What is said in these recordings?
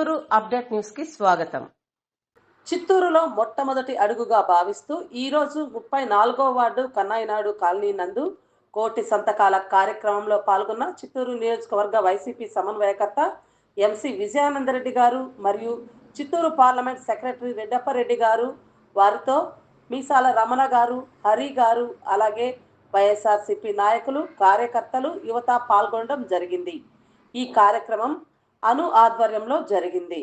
Chittoor update న్యూస్కి స్వాగతం. చిత్తూరులో మొట్టమొదటి అడుగుగా భావిస్తూ ఈ రోజు ముప్పై నాలుగో వార్డు కన్నాయినాడు కాలనీ నందు కోటి సంతకాల కార్యక్రమంలో పాల్గొన్న చిత్తూరు నియోజకవర్గ వైసీపీ సమన్వయకర్త ఎంసి విజయానందరెడ్డి గారు మరియు చిత్తూరు పార్లమెంట్ సెక్రటరీ రెడ్డప్పరెడ్డి గారు వారితో మీసాల రమణ గారు హరి గారు అలాగే వైఎస్ఆర్సిపి నాయకులు కార్యకర్తలు యువత పాల్గొనడం జరిగింది. ఈ కార్యక్రమం అను ఆధ్వర్యంలో జరిగింది.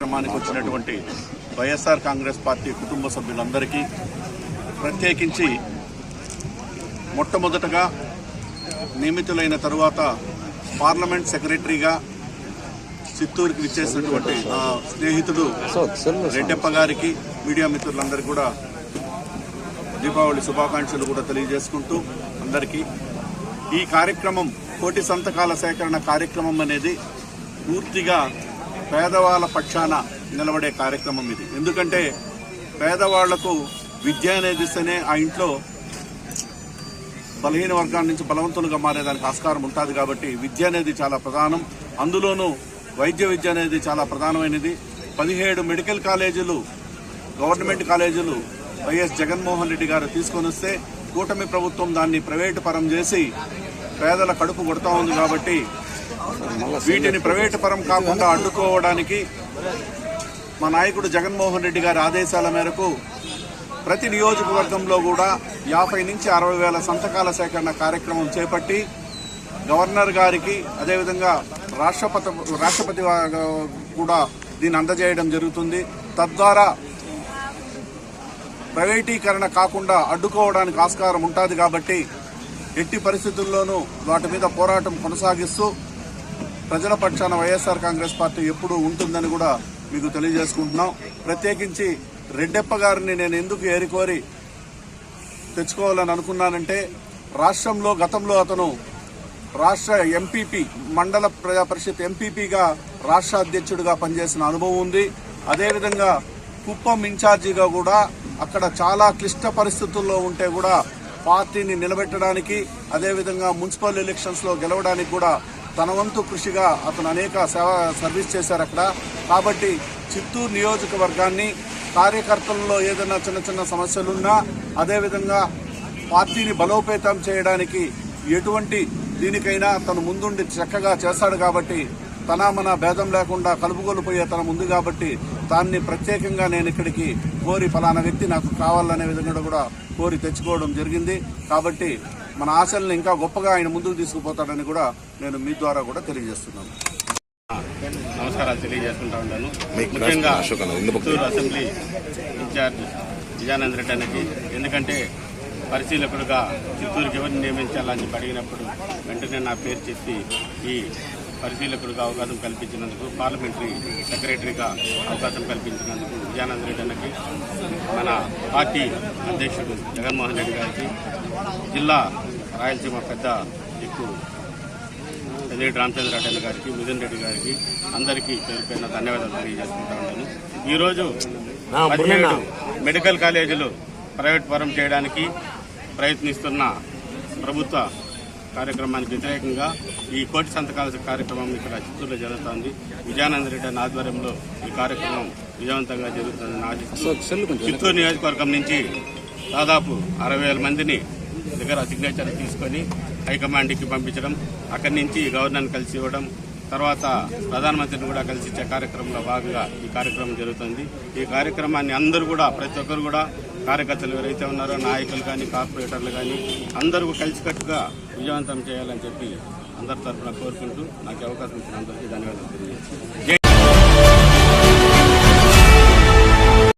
కార్యక్రమానికి వచ్చినటువంటి వైఎస్ఆర్ కాంగ్రెస్ పార్టీ కుటుంబ సభ్యులందరికీ ప్రత్యేకించి మొట్టమొదటగా నియమితులైన తరువాత పార్లమెంట్ సెక్రటరీగా చిత్తూరుకి విచ్చేసినటువంటి నా స్నేహితుడు రెడ్డప్ప గారికి మీడియా మిత్రులందరికీ కూడా దీపావళి శుభాకాంక్షలు కూడా తెలియజేసుకుంటూ అందరికీ ఈ కార్యక్రమం కోటి సంతకాల సేకరణ కార్యక్రమం అనేది పూర్తిగా పేదవాళ్ళ పక్షాన నిలబడే కార్యక్రమం ఇది. ఎందుకంటే పేదవాళ్ళకు విద్య అనేది ఇస్తేనే ఆ ఇంట్లో బలహీన వర్గాల నుంచి బలవంతులుగా మారేదానికి ఆస్కారం ఉంటుంది కాబట్టి విద్య అనేది చాలా ప్రధానం. అందులోనూ వైద్య విద్య అనేది చాలా ప్రధానమైనది. పదిహేడు మెడికల్ కాలేజీలు గవర్నమెంట్ కాలేజీలు వైఎస్ జగన్మోహన్ రెడ్డి గారు తీసుకొని వస్తే కూటమి ప్రభుత్వం దాన్ని ప్రైవేటు పరం చేసి పేదల కడుపు కొడతా ఉంది కాబట్టి వీటిని ప్రైవేటు పరం కాకుండా అడ్డుకోవడానికి మా నాయకుడు జగన్మోహన్ రెడ్డి గారి ఆదేశాల మేరకు ప్రతి నియోజకవర్గంలో కూడా యాభై నుంచి అరవై వేల సంతకాల సేకరణ కార్యక్రమం చేపట్టి గవర్నర్ గారికి అదేవిధంగా రాష్ట్రపతి రాష్ట్రపతి కూడా దీన్ని అందజేయడం జరుగుతుంది. తద్వారా ప్రైవేటీకరణ కాకుండా అడ్డుకోవడానికి ఆస్కారం ఉంటుంది కాబట్టి ఎట్టి పరిస్థితుల్లోనూ వాటి మీద పోరాటం కొనసాగిస్తూ ప్రజల పక్షాన వైఎస్ఆర్ కాంగ్రెస్ పార్టీ ఎప్పుడూ ఉంటుందని కూడా మీకు తెలియజేసుకుంటున్నాం. ప్రత్యేకించి రెడ్డెప్ప గారిని నేను ఎందుకు ఏరికోరి తెచ్చుకోవాలని అనుకున్నానంటే రాష్ట్రంలో గతంలో అతను రాష్ట్ర ఎంపీపీ మండల ప్రజా పరిషత్ ఎంపీపీగా రాష్ట్ర అధ్యక్షుడిగా పనిచేసిన అనుభవం ఉంది. అదేవిధంగా కుప్పం ఇన్ఛార్జిగా కూడా అక్కడ చాలా క్లిష్ట పరిస్థితుల్లో ఉంటే కూడా పార్టీని నిలబెట్టడానికి అదేవిధంగా మున్సిపల్ ఎలక్షన్స్లో గెలవడానికి కూడా తన వంతు కృషిగా అతను అనేక సేవ సర్వీస్ చేశారు అక్కడ. కాబట్టి చిత్తూరు నియోజకవర్గాన్ని కార్యకర్తలలో ఏదైనా చిన్న చిన్న సమస్యలున్నా అదేవిధంగా పార్టీని బలోపేతం చేయడానికి ఎటువంటి దీనికైనా తను ముందుండి చక్కగా చేస్తాడు కాబట్టి తన మన భేదం లేకుండా కలుపుకొలిపోయే తన ముందు కాబట్టి దాన్ని ప్రత్యేకంగా నేను ఇక్కడికి కోరి ఫలానా వ్యక్తి నాకు కావాలనే విధంగా కూడా కోరి తెచ్చుకోవడం జరిగింది. కాబట్టి మన ఆశల్ని ఇంకా గొప్పగా ఆయన ముందుకు తీసుకుపోతాడని కూడా నేను మీ ద్వారా కూడా తెలియజేస్తున్నాను. నమస్కారాలు తెలియజేసుకుంటా ఉన్నాను మీకు ముఖ్యంగా అసెంబ్లీ ఇన్ఛార్జ్ విజయానంద రెడ్డి అన్నకి ఎందుకంటే పరిశీలకుడుగా చిత్తూరుకి ఎవరిని నియమించాలని చెప్పి అడిగినప్పుడు వెంటనే నా పేరు చెప్పి ఈ పరిశీలకుడుగా అవకాశం కల్పించినందుకు పార్లమెంటరీ సెక్రటరీగా అవకాశం కల్పించినందుకు విజయానంద రెడ్డి అన్నకి మన పార్టీ అధ్యక్షుడు జగన్మోహన్ రెడ్డి గారికి జిల్లా రాయలసీమ పెద్ద ఎక్కువ పెద్దిరెడ్డి రామచంద్రరెడ్డి గారికి మిథున్ రెడ్డి గారికి అందరికీ పేరు ధన్యవాదాలు తెలియజేసుకుంటా ఉన్నాను. ఈరోజు పదిహేడు మెడికల్ కాలేజీలు ప్రైవేట్ పరం చేయడానికి ప్రయత్నిస్తున్న ప్రభుత్వ కార్యక్రమానికి వ్యతిరేకంగా ఈ కోటి సంతకాల కార్యక్రమం ఇక్కడ చిత్తూరులో జరుగుతోంది. విజయానంద రెడ్డి ఆధ్వర్యంలో ఈ కార్యక్రమం విజయవంతంగా జరుగుతుందని ఆశిస్తూ చిత్తూరు నియోజకవర్గం నుంచి దాదాపు అరవై వేల మందిని దగ్గర సిగ్నేచర్ తీసుకొని హైకమాండ్కి పంపించడం అక్కడి నుంచి గవర్నర్ని కలిసి ఇవ్వడం తర్వాత ప్రధానమంత్రిని కూడా కలిసి ఇచ్చే కార్యక్రమంలో భాగంగా ఈ కార్యక్రమం జరుగుతుంది. ఈ కార్యక్రమాన్ని అందరూ కూడా ప్రతి ఒక్కరు కూడా కార్యకర్తలు ఎవరైతే ఉన్నారో నాయకులు కానీ కార్పొరేటర్లు కానీ అందరూ కలిసికట్టుగా విజయవంతం చేయాలని చెప్పి అందరి తరఫున కోరుకుంటూ నాకు అవకాశం ఇచ్చిన అందరికీ ధన్యవాదాలు తెలియజేస్తాను